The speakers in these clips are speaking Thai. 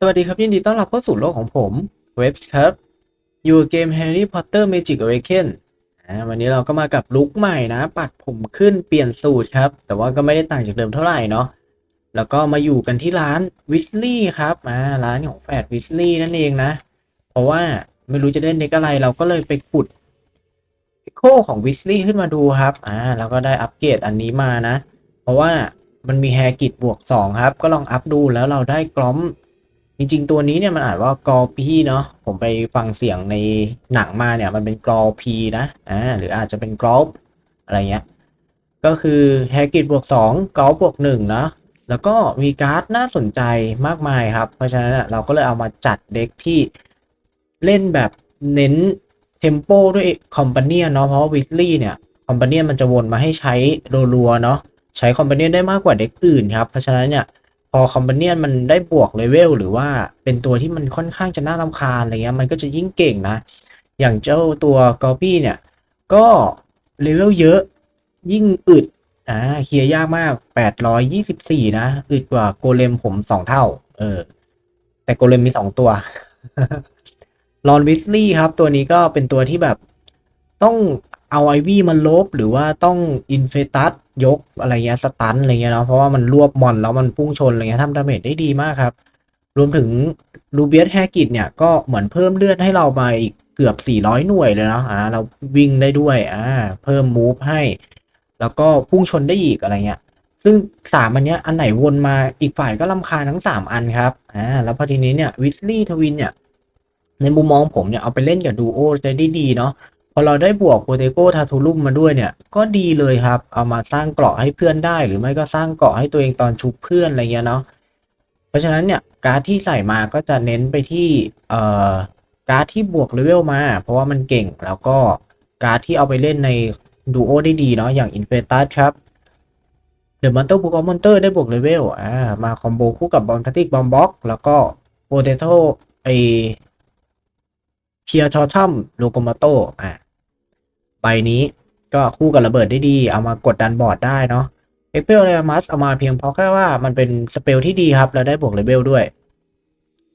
สวัสดีครับยินดีต้อนรับเข้าสู่โลกของผมเว็บครับ อยู่เกม Harry Potter Magic Awaken วันนี้เราก็มากับลุคใหม่นะ ปัดผมขึ้นเปลี่ยนสูตรครับ แต่ว่าก็ไม่ได้ต่างจากเดิมเท่าไหร่เนาะแล้วก็มาอยู่กันที่ร้านวิสลี่ครับอ่าร้านของแฟดวิสลี่นั่นเองนะ เพราะว่าไม่รู้จะเล่นเด็กอะไรเราก็เลยไปขุดโคของวิสลี่ขึ้นมาดูครับอ่าแล้วก็ได้อัปเกรดอันนี้มานะ เพราะว่ามันมีแฮกิตบวก2ครับ ก็ลองอัพดูแล้วเราได้กล้อม จริงๆตัวนี้เนี่ยมันอ่านว่ากรอพีเนาะผมไปฟังเสียงในหนังมาเนี่ยมันเป็นกรอพีนะอ่าหรืออาจจะเป็นกรอบอะไรเงี้ยก็คือแฮกิตบวกสองกอบบวกหนึ่งนะแล้วก็มีการ์ดน่าสนใจมากมายครับ เพราะฉะนั้นเราก็เลยเอามาจัดเด็กที่เล่นแบบเน้นเทมโปด้วยคอมพ n เนีเนาะเพราะวิสลี่เนี่ยคอมพ n เนียมันจะวนมาให้ใช้รัวๆเนาะใช้คอมพ n เนีได้มากกว่าเด็กอื่นครับ เพราะฉะนั้นเนี่ย พอคอม p พ n เนียนมันได้บวกเลเวลหรือว่าเป็นตัวที่มันค่อนข้างจะน่ารำคาญอะไรเงี้ยมันก็จะยิ่งเก่งนะ อย่างเจ้าตัวกอปี้เนี่ย ก็เลเวลเยอะยิ่งอึดอ่าเคลียร์ยากมาก 824 นะ อึดกว่าโกเลมผมสองเท่า เออ แต่โกเลมมีสองตัวลอนวิสลี่ครับ ตัวนี้ก็เป็นตัวที่แบบต้อง เอาไอวี่มาลบหรือว่าต้องอินเฟตัสยกอะไรเงี้ยสตันอะไรเงี้ยเนาะเพราะว่ามันรวบมอนแล้วมันพุ่งชนอะไรเงี้ยทำดาเมจได้ดีมากครับ รวมถึงลูเบียสแฮกิตเนี่ยก็เหมือนเพิ่มเลือดให้เรามาอีกเกือบ 400 หน่วยเลยเนาะอ่าเราวิ่งได้ด้วยอ่าเพิ่มมูฟให้ แล้วก็พุ่งชนได้อีกอะไรเงี้ยซึ่งสามอันเนี้ยอันไหนวนมาอีกฝ่ายก็ลำคาญทั้งสามอันครับอ่าแล้วพอทีนี้เนี่ยวิสลี่ทวินเนี่ยในมุมมองผมเนี่ยเอาไปเล่นกับดูโอจะได้ดีเนาะ อเราได้บวกโปเตโกทาทูลุมมาด้วยเนี่ยก็ดีเลยครับ เอามาสร้างเกราะให้เพื่อนได้ หรือไม่ก็สร้างเกราะให้ตัวเองตอนชุบเพื่อนอะไรเงี้ยเนาะเพราะฉะนั้นเนี่ยการ์ดที่ใส่มาก็จะเน้นไปที่เอ่อการ์ดที่บวกเลเวลมา เพราะว่ามันเก่งแล้วก็การ์ดที่เอาไปเล่นในดูโอได้ดีเนาะอย่างอินเฟตัสครับเดอะมอนเตอร์บุกอมอนเตอร์ได้บวกเลเวลอ่ามาคอมโบคู่กับบอมพลาติกบอมบ็อกแล้วก็โปเตโตไอเพียร์ทอทัมโลโกมาโตอะ ใบนี้ก็คู่กับระเบิดได้ดี เอามากดดันบอร์ดได้เนาะเอ็กเพลเลมัสเอามาเพียงเพราะแค่ว่ามันเป็นสเปลที่ดีครับ แล้วได้บวกเลเวลด้วย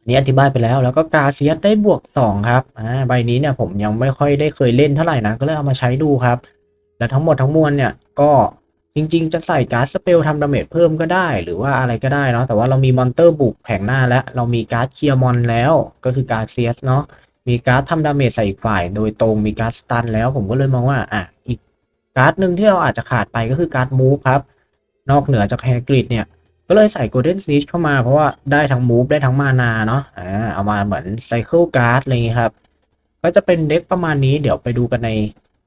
นี้อธิบายไปแล้ว แล้วก็กาเซียสได้บวกสองครับอ่าใบนี้เนี่ยผมยังไม่ค่อยได้เคยเล่นเท่าไหร่นะ ก็เลยเอามาใช้ดูครับ และทั้งหมดทั้งมวลเนี่ยก็จริง ๆ จะใส่การ์ดสเปลทำดาเมจเพิ่มก็ได้ หรือว่าอะไรก็ได้เนาะแต่ว่าเรามีมอนเตอร์บุกแผงหน้าแล้ว เรามีการ์ดเคลียร์มอนแล้วก็คือการ์ดเซียสเนาะ มีการ์ดทำดาเมจใส่อีกฝ่าย โดยตรงมีการ์ดสตันแล้วผมก็เลยมองว่าอะอีกการ์ดหนึ่งที่เราอาจจะขาดไปก็คือการ์ดมูฟครับ นอกเหนือจากแฮกริดเนี่ยก็เลยใส่โกลเด้นส n ิชเข้ามาเพราะว่าได้ทั้งมูฟได้ทั้งมานาเนาะอ่าเอามาเหมือนไซเคิลการ์ดอะไรอย่างงี้ครับ ก็จะเป็นเด็กประมาณนี้เดี๋ยวไปดูกันใน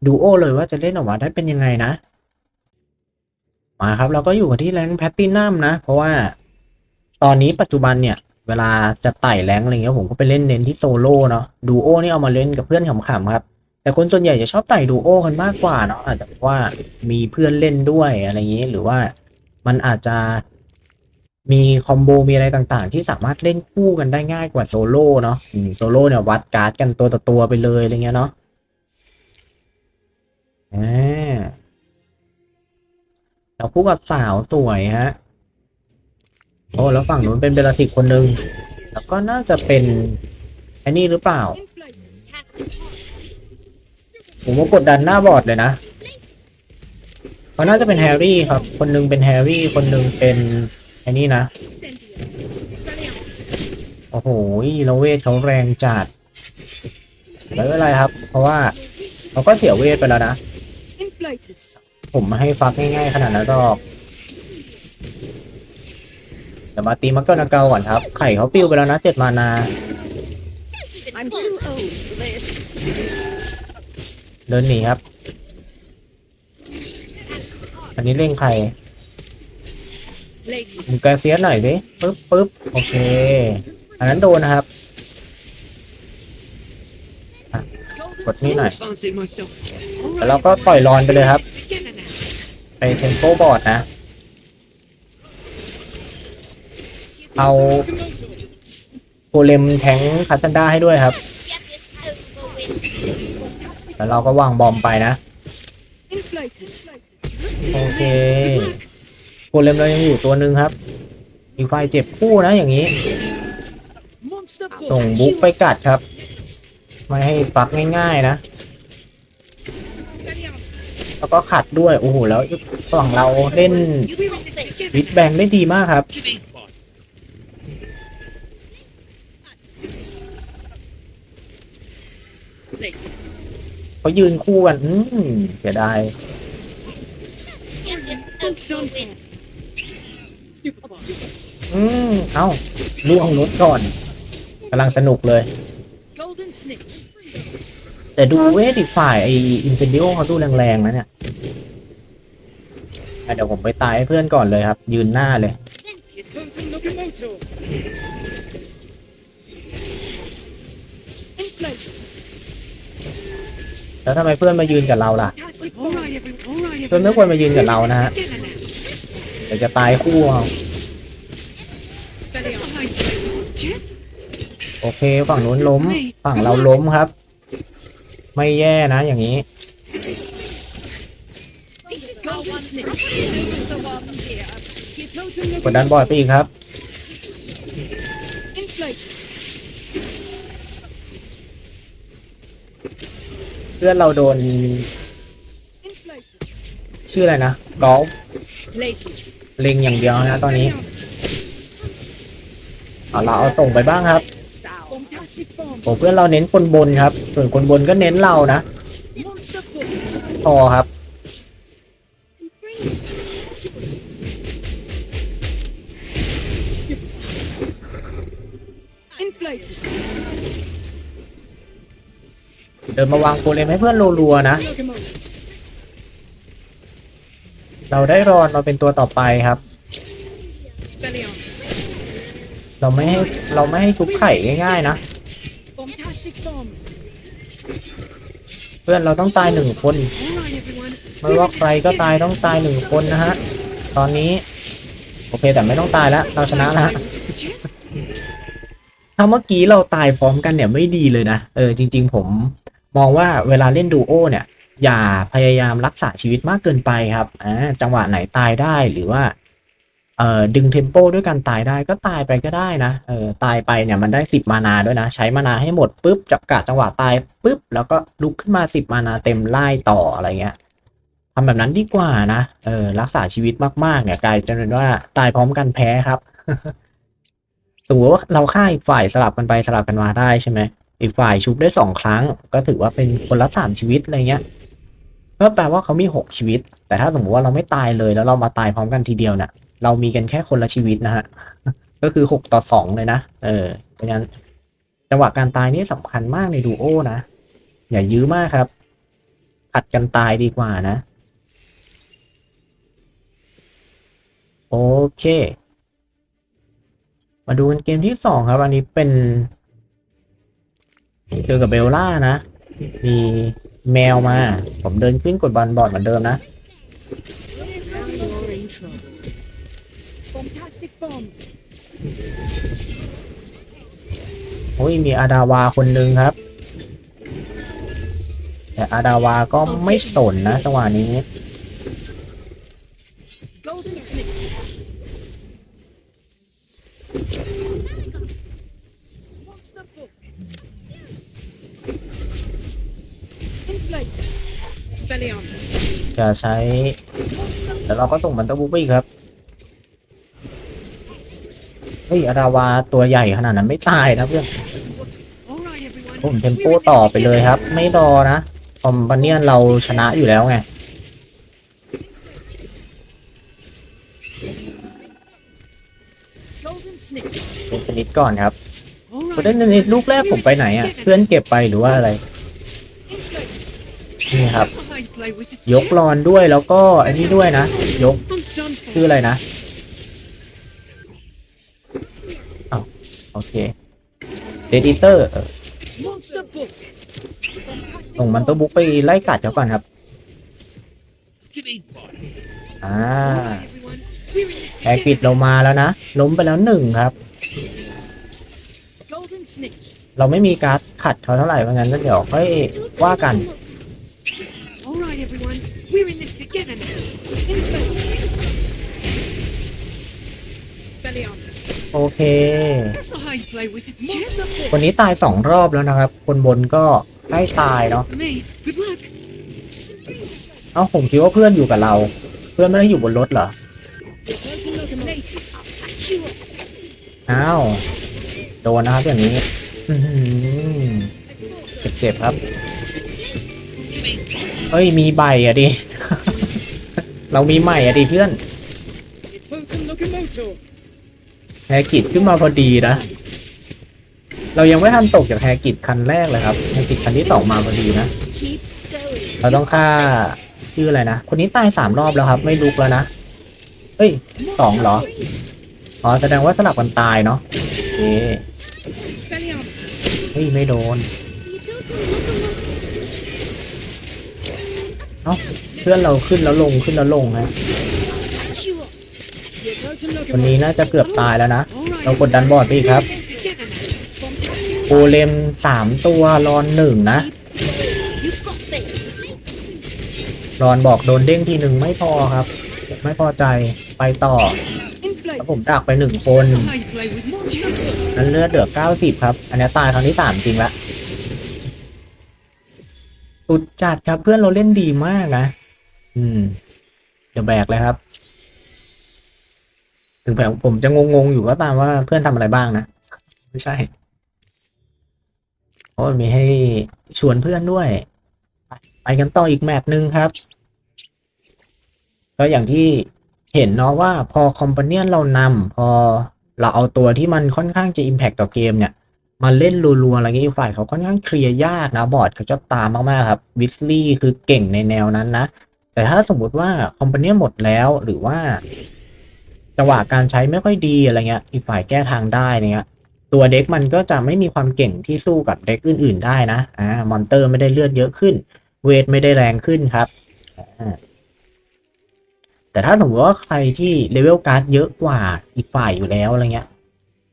ดูโอเลยว่าจะเล่นออกมาได้เป็นยังไงนะ มาครับเราก็อยู่กันที่แรงแพตตินัมนะ เพราะว่าตอนนี้ปัจจุบันเนี่ย เวลาจะไต่แรงอะไรเงี้ยผมก็ไปเล่นเน้นที่โซโล่เนาะดูโอนี่เอามาเล่นกับเพื่อนขำๆครับ แต่คนส่วนใหญ่จะชอบไต่ดูโอกันมากกว่าเนาะอาจจะเพราะว่ามีเพื่อนเล่นด้วยอะไรอย่างนี้หรือว่ามันอาจจะมีคอมโบมีอะไรต่างๆ ที่สามารถเล่นคู่กันได้ง่ายกว่าโซโล่เนาะโซโล่เนี่ยวัดการ์ดกันตัวต่อตัวไปเลยอะไรเงี้ยเนาะอ่าแล้วคู่กับสาวสวยฮะ โอ้แล้วฝั่งนู้นเป็นเบลาติกคนหนึ่งแล้วก็น่าจะเป็นไอ้นี่หรือเปล่าผมว่ากดดันหน้าบอร์ดเลยนะเขาน่าจะเป็นแฮร์รี่ครับ คนหนึงเป็นแฮร์รี่ คนหนึงเป็นไอ้นี่นะ โอ้โหแล้วเวทเขาแรงจัดไม่เป็นไรครับ เพราะว่าเขาก็เสียเวทไปแล้วนะ ผมมาให้ฟักง่ายๆขนาดนั้นก็เดี๋ยวมาตีมักกะนาเกาก่อนครับ ไข่เขาปิ้วไปแล้วนะเจ็ดมานา I'm too old for this. เดินหนีครับ อันนี้เร่งใคร Lazy. มึงแกเซียสหน่อยสิปึ๊บปึ๊บโอเค อันนั้นโดนนะครับ กดนี่หน่อย Fancy myself. แล้วเราก็ปล่อยรอนไปเลยครับไปเทมโปบอร์ดนะ เอาโกเลมแทงคาซันดาให้ด้วยครับ แล้วเราก็วางบอมไปนะ โอเคโกเลมเรายังอยู่ตัวหนึ่งครับอีกฝ่ายเจ็บคู่นะอย่างนี้ ส่งบุ๊กไปกัดครับ ไม่ให้ปักง่าย ๆ นะ แล้วก็ขัดด้วย โอ้โห แล้วฝั่งเราเล่นวิดแบงได้ดีมากครับ เขายืนคู่กันอืมเสียดาย อืม เอ้าล่วงรถก่อนกำลังสนุกเลย แต่ดูเวทอีกฝ่ายไออินเฟนดิโอเขาดูแรงๆนะเนี่ยอะเดี๋ยวผมไปตายให้เพื่อนก่อนเลยครับ ยืนหน้าเลย แล้วทำไมเพื่อนมายืนกับเราล่ะ เพื่อนไม่ควรมายืนกับเรานะฮะเดี๋ยวจะตายคู่เอาโอเคฝั่งนู้นล้ม ฝั่งเราล้มครับ ไม่แย่นะอย่างนี้กดดันบอยไปอีกครับ เพื่อนเราโดน ชื่ออะไรนะกอล์ฟเล็งอย่างเดียวนะตอนนี้เอาเราเอาส่งไปบ้างครับ Fantastic bomb. โอ้เพื่อนเราเน้นคนบนครับ ส่วนคนบนก็เน้นเรานะ Monster book. พอครับ Inflators. เเดินมาวางโกเลมให้เพื่อนรัวๆนะ เราได้รอนมาเป็นตัวต่อไปครับ เราไม่ให้เราไม่ให้ชุบไข่ง่ายๆนะ เพื่อนเราต้องตายหนึ่งคน ไม่ว่าใครก็ตายต้องตายหนึ่งคนนะฮะ ตอนนี้ โอเคแต่ไม่ต้องตายแล้ว เราชนะแล้วฮะ Chess. ถ้าเมื่อกี้เราตายพร้อมกันเนี่ยไม่ดีเลยนะ เออจริง ๆ ผม มองว่าเวลาเล่นดูโอเนี่ย อย่าพยายามรักษาชีวิตมากเกินไปครับอ่าจังหวะไหนตายได้หรือว่าเอ่อดึงเทมโปด้วยการตายได้ก็ตายไปก็ได้นะเออตายไปเนี่ยมันได้สิบมานาด้วยนะ ใช้มานาให้หมดปุ๊บจับกะจังหวะตายปุ๊บแล้วก็ลุกขึ้นมาสิบมานาเต็มไล่ต่ออะไรเงี้ยทำแบบนั้นดีกว่านะเออรักษาชีวิตมากๆเนี่ยกลายเป็นว่าตายพร้อมกันแพ้ครับสมมติว่าเราฆ่าอีกฝ่ายสลับกันไปสลับกันมาได้ใช่ไหม อีกฝ่ายชุบได้สองครั้ง ก็ถือว่าเป็นคนละสามชีวิตอะไรเงี้ยก็แปลว่าเขามีหกชีวิต แต่ถ้าสมมติว่าเราไม่ตายเลยแล้วเรามาตายพร้อมกันทีเดียวเนี่ยเรามีกันแค่คนละชีวิตนะฮะก็คือหกต่อสองเลยนะเออเพราะฉะนั้นจังหวะการตายนี่สำคัญมากในดูโอนะอย่ายื้อมากครับผัดกันตายดีกว่านะ โอเค มาดูกันเกมที่สองครับ อันนี้เป็น เจอกับเบลล่านะ มีแมวมา ผมเดินขึ้นกดบอลบอดเหมือนเดิมนะ โอ้ย มีอาดาวาคนหนึ่งครับ แต่อาดาวาก็ไม่สนนะจังหวะนี้ จะใช้ แต่เราก็ส่งมันตะบุกไปอีกครับ เฮ้ยอาดาวาตัวใหญ่ขนาดนั้นไม่ตายนะเพื่อน All right, everyone. ผมเทมโปต่อไปเลยครับ ไม่รอนะคอมบาเนียนเราชนะอยู่แล้วไง Golden snake. เป็นชนิดก่อนครับ All ประเด็น right. นี้ลูกแรกผมไปไหนอะ เพื่อนเก็บไปหรือว่าอะไร Inflators. นี่ครับ I play with ยกรอนด้วยแล้วก็อันนี้ด้วยนะ ยก I'm done ชื่อ for. อะไรนะอ้าวโอเคเดดิเตอร์ Monster book. Fantastic ส่งมันตัว bomb. บุ๊กไปไล่กัดเขาก่อนครับอ่า All right, everyone. We're in แอกิดเรามาแล้วนะ ล้มไปแล้วหนึ่งครับ Golden snake. เราไม่มีการ์ดขัดเขาเท่าไหร่เพราะงั้นก็เดี๋ยวค่อยว่ากัน All right, everyone. We're in this together now. Inflators. Spellion. โอเค That's a high play wizard's chest. คนนี้ตายสองรอบแล้วนะครับ คนบนก็ใกล้ตายเนาะ Me. Good luck. เอ้าผมคิดว่าเพื่อนอยู่กับเรา เพื่อนไม่ได้อยู่บนรถเหรอ Laces. At you. อ้าว โดนนะครับอย่างนี้ อื้อหือเจ็บๆครับ เฮ้ย มีใบอะดิ เรามีใหม่อะดิเพื่อนแฮกิจขึ้นมาพอดีนะ เรายังไม่ทันตกจากแฮกิจคันแรกเลยครับแฮกิจคันที่สองมาพอดีนะ เราต้องฆ่าชื่ออะไรนะ คนนี้ตายสามรอบแล้วครับ ไม่ลุกแล้วนะ เฮ้ยสองเหรอ อ๋อ แสดงว่าสลับกันตายเนาะโอเคเฮ้ยไม่โดน เอ้าเพื่อนเราขึ้นแล้วลงขึ้นแล้วลงฮะ At you. Your totem คนนี้น่าจะเกือบตายแล้วนะ เรากดดันบอร์ดไปอีกครับโกเลมสามตัวรอนหนึ่งนะรอนบอกโดนเด้งทีหนึ่งไม่พอครับ ไม่พอใจไปต่อแล้วผมดักไปหนึ่งคนนั้นเลือดเหลือเก้าสิบครับ อันนี้ตายครั้งที่สามจริงละ สุดจัดครับเพื่อนเราเล่นดีมากนะ อืม เดี๋ยวแบกเลยครับ ถึงแม้ผมจะงงๆอยู่ก็ตามว่าเพื่อนทำอะไรบ้างนะ ไม่ใช่เพราะมันมีให้ชวนเพื่อนด้วยไปไปกันต่ออีกแมตช์หนึ่งครับ ก็อย่างที่เห็นเนาะว่าพอคอมพาเนียนเรานำพอเราเอาตัวที่มันค่อนข้างจะ Impact ต่อเกมเนี่ย มาเล่นรัวๆอะไรเงี้ยอีกฝ่ายเขาค่อนข้างเคลียร์ยากนะบอร์ดเขาจะตามมากๆครับวิสลี่คือเก่งในแนวนั้นนะ แต่ถ้าสมมุติว่าคอมพาเนีหมดแล้วหรือว่าจังหวะการใช้ไม่ค่อยดีอะไรเงี้ย อีกฝ่ายแก้ทางได้เนี่ยตัวเด็กมันก็จะไม่มีความเก่งที่สู้กับเด็กอื่น ๆ ได้นะอ่ามอนเตอร์ไม่ได้เลือดเยอะขึ้น เวทไม่ได้แรงขึ้นครับแต่ถ้าสมมติว่าใครที่เลเวลการ์ดเยอะกว่าอีกฝ่ายอยู่แล้วอะไรเงี้ย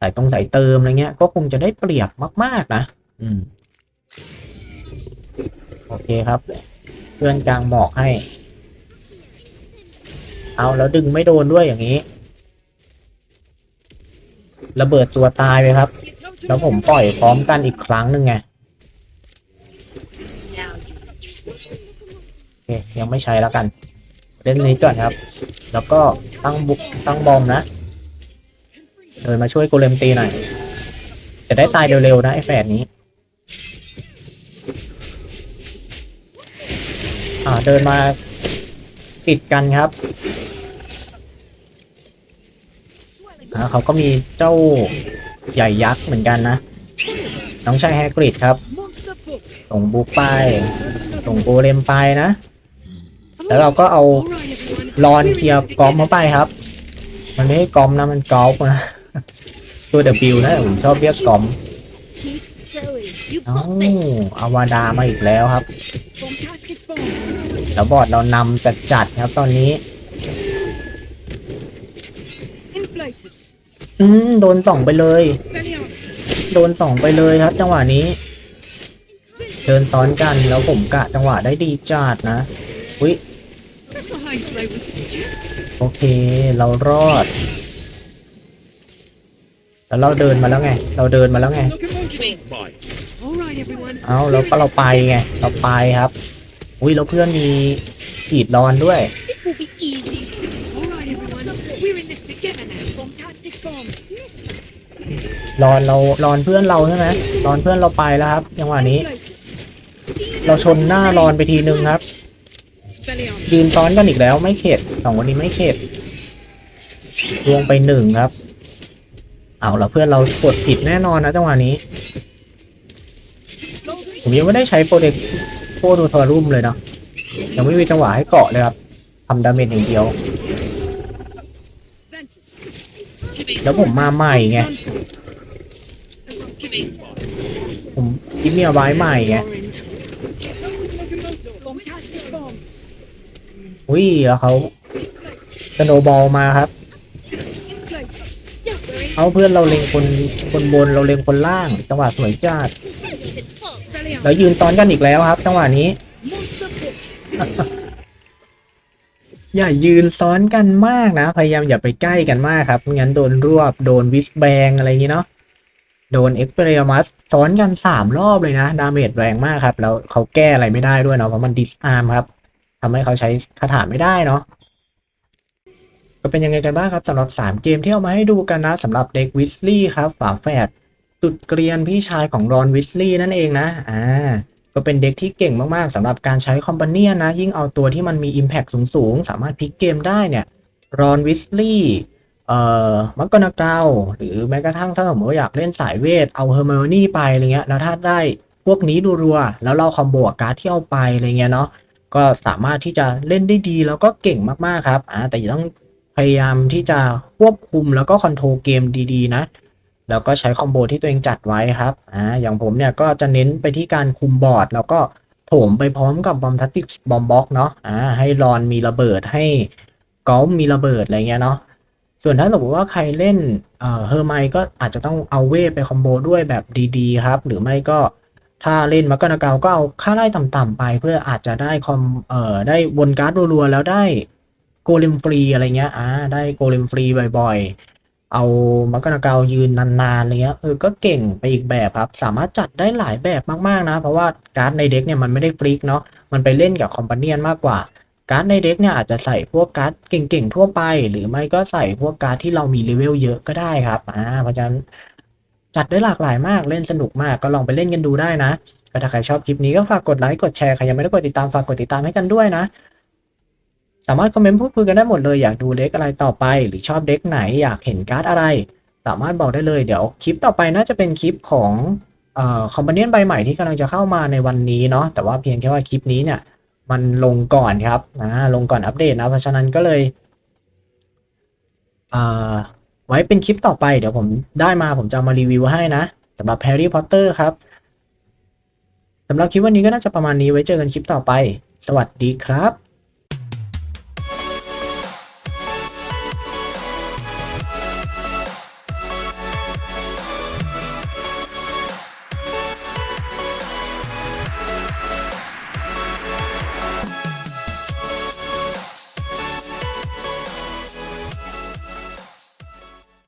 สายตรงสายเติมอะไรเงี้ย ก็คงจะได้เปรียบมาก ๆ นะ อืม โอเคครับ เพื่อนกลางหมอกให้ เอาแล้วดึงไม่โดนด้วยอย่างนี้ ระเบิดตัวตายไปครับ แล้วผมปล่อยพร้อมกันอีกครั้งหนึ่งไงโอเคยังไม่ใช้แล้วกัน เล่นนี้ก่อนครับ แล้วก็ตั้งบุกตั้งบอมนะ เดินมาช่วยโกเลมตีหน่อย จะได้ตายเร็วๆนะไอ้แฝดนี้ อ่าเดินมาติดกันครับอ่าเขาก็มีเจ้าใหญ่ยักษ์เหมือนกันนะ น้องชายแฮกริดครับ ส่งบุกไป ส่งโกเลมไปนะ แล้วเราก็เอา Alright, everyone. รอนเคลียร์กอมเข้าไปครับ มันไม่ใช่กอมนะมันกอล์ฟนะ ตัว W นะผมชอบเรียกกอมเอ้าอาวาดามาอีกแล้วครับ แล้วบอดเรานำจัดจัดครับตอนนี้ อืม โดนส่องไปเลย โดนส่องไปเลยครับ จังหวะนี้เดินซ้อนกันแล้วผมกะจังหวะได้ดีจัดนะอุ้ยโอเค เรารอด แล้วเราเดินมาแล้วไง เราเดินมาแล้วไง เอาแล้วก็เราไปไง เราไปครับ อุ้ยแล้วเพื่อนมีขีดรอนด้วย รอนเรารอนเพื่อนเราใช่ไหมรอนเพื่อนเราไปแล้วครับจังหวะนี้ เราชนหน้ารอนไปทีนึงครับ ยืนซ้อนกันอีกแล้วไม่เข็ดสองคนนี้ไม่เข็ดลวงไปหนึ่งครับ เอาล้วเพื่อนเรากดผิดแน่นอนนะจังหวะนี้ ผมยังไม่ได้ใช้โปรเด็กโปรดูทอรุ่มเลยเนาะยังไม่มีจังหวะให้เกาะเลยครับทำดาเมจอย่างเดียว แล้วผมมาใหม่ไง ผมกิฟเมียไว้ใหม่ไงอุ้ยแล้วเขาสโนบอลมาครับ เอาเพื่อนเราเล็งคนคนบนเราเล็งคนล่าง จังหวะสวยจัดแล้วยืนซ้อนกันอีกแล้วครับ จังหวะนี้ อย่ายืนซ้อนกันมากนะ พยายามอย่าไปใกล้กันมากครับไม่งั้นโดนรวบโดนวิสแบงอะไรอย่างงี้เนาะโดนเอ็กเพรียมัสซ้อนกันสามรอบเลยนะ ดาเมจแรงมากครับ แล้วเขาแก้อะไรไม่ได้ด้วยเนาะเพราะมันดิสอาร์มครับทำให้เขาใช้คาถาไม่ได้เนาะ ก็เป็นยังไงกันบ้างครับสำหรับ 3 เกมที่เอามาให้ดูกันนะสำหรับเด็กวิสลี่ครับฝาแฝดสุดเกรียนพี่ชายของรอนวิสลี่นั่นเองนะอ่าก็เป็นเด็กที่เก่งมากๆสำหรับการใช้คอม p พ n เนียนะ ยิ่งเอาตัวที่มันมี Impact สูงๆ สามารถพลิกเกมได้เนี่ยรอนวิสลี่เอ่อมักกนาเกาหรือแม้กระทั่งถ้าสมมติว่าอยากเล่นสายเวท เอาเฮอร์ o ม o นี่ไปอะไรเงี้ยแล้วถ้าได้พวกนี้ดูรัวๆแล้วเราคอมโบกับการ์ดที่เอาไปอะไรเงี้ยเนาะก็สามารถที่จะเล่นได้ดีแล้วก็เก่งมากๆครับอ่าแต่ต้อง พยายามที่จะควบคุมแล้วก็คอนโทรลเกมดีๆ นะ แล้วก็ใช้คอมโบที่ตัวเองจัดไว้ครับอ่าอย่างผมเนี่ยก็จะเน้นไปที่การคุมบอร์ด แล้วก็โถมไปพร้อมกับบอมทัตติกบอมบ็อกเนาะอ่าให้รอนมีระเบิดให้กอลมีระเบิดอะไรเงี้ยเนาะส่วนถ้าสมมติว่าใครเล่นเอ่อเฮอร์ไมก็อาจจะต้องเอาเวทไปคอมโบด้วยแบบดีๆ ครับ หรือไม่ก็ถ้าเล่นมักกะนาเกาก็เอาค่าไล่ต่ำๆไป เพื่ออาจจะได้คอมเอ่อได้วนการ์ดรัวๆแล้วได้ โกเลมฟรีอะไรเงี้ยอ่าได้โกเลมฟรีบ่อยๆ เอามักกะนาเกายืนนานๆอะไรเงี้ยเออก็เก่งไปอีกแบบครับ สามารถจัดได้หลายแบบมากๆนะ เพราะว่าการ์ดในเด็กเนี่ยมันไม่ได้ฟรีกเนาะมันไปเล่นกับคอมพานียนมากกว่าการ์ดในเด็กเนี่ยอาจจะใส่พวกการ์ดเก่งๆทั่วไป หรือไม่ก็ใส่พวกการ์ดที่เรามีเลเวลเยอะก็ได้ครับอ่าเพราะฉะนั้นจัดได้หลากหลายมากเล่นสนุกมากก็ลองไปเล่นกันดูได้นะถ้าใครชอบคลิปนี้ก็ฝากกดไลค์กดแชร์ใครยังไม่ได้กดติดตามฝากกดติดตามให้กันด้วยนะ สามารถคอมเมนต์พูดคุยกันได้หมดเลยอยากดูเด็กอะไรต่อไป หรือชอบเด็กไหนอยากเห็นการ์ดอะไร สามารถบอกได้เลยเดี๋ยวคลิปต่อไปน่าจะเป็นคลิปของคอมพาเนียนใบใหม่ที่กำลังจะเข้ามาในวันนี้เนาะแต่ว่าเพียงแค่ว่าคลิปนี้เนี่ย มันลงก่อนครับอ่าลงก่อนอัปเดตนะเพราะฉะนั้นก็เลยไว้เป็นคลิปต่อไปเดี๋ยวผมได้มาผมจะามารีวิวให้นะสำหรับ Harry Potter ครับสำหรับคลิปวันนี้ก็น่าจะประมาณนี้ไว้เจอกันคลิปต่อไป สวัสดีครับ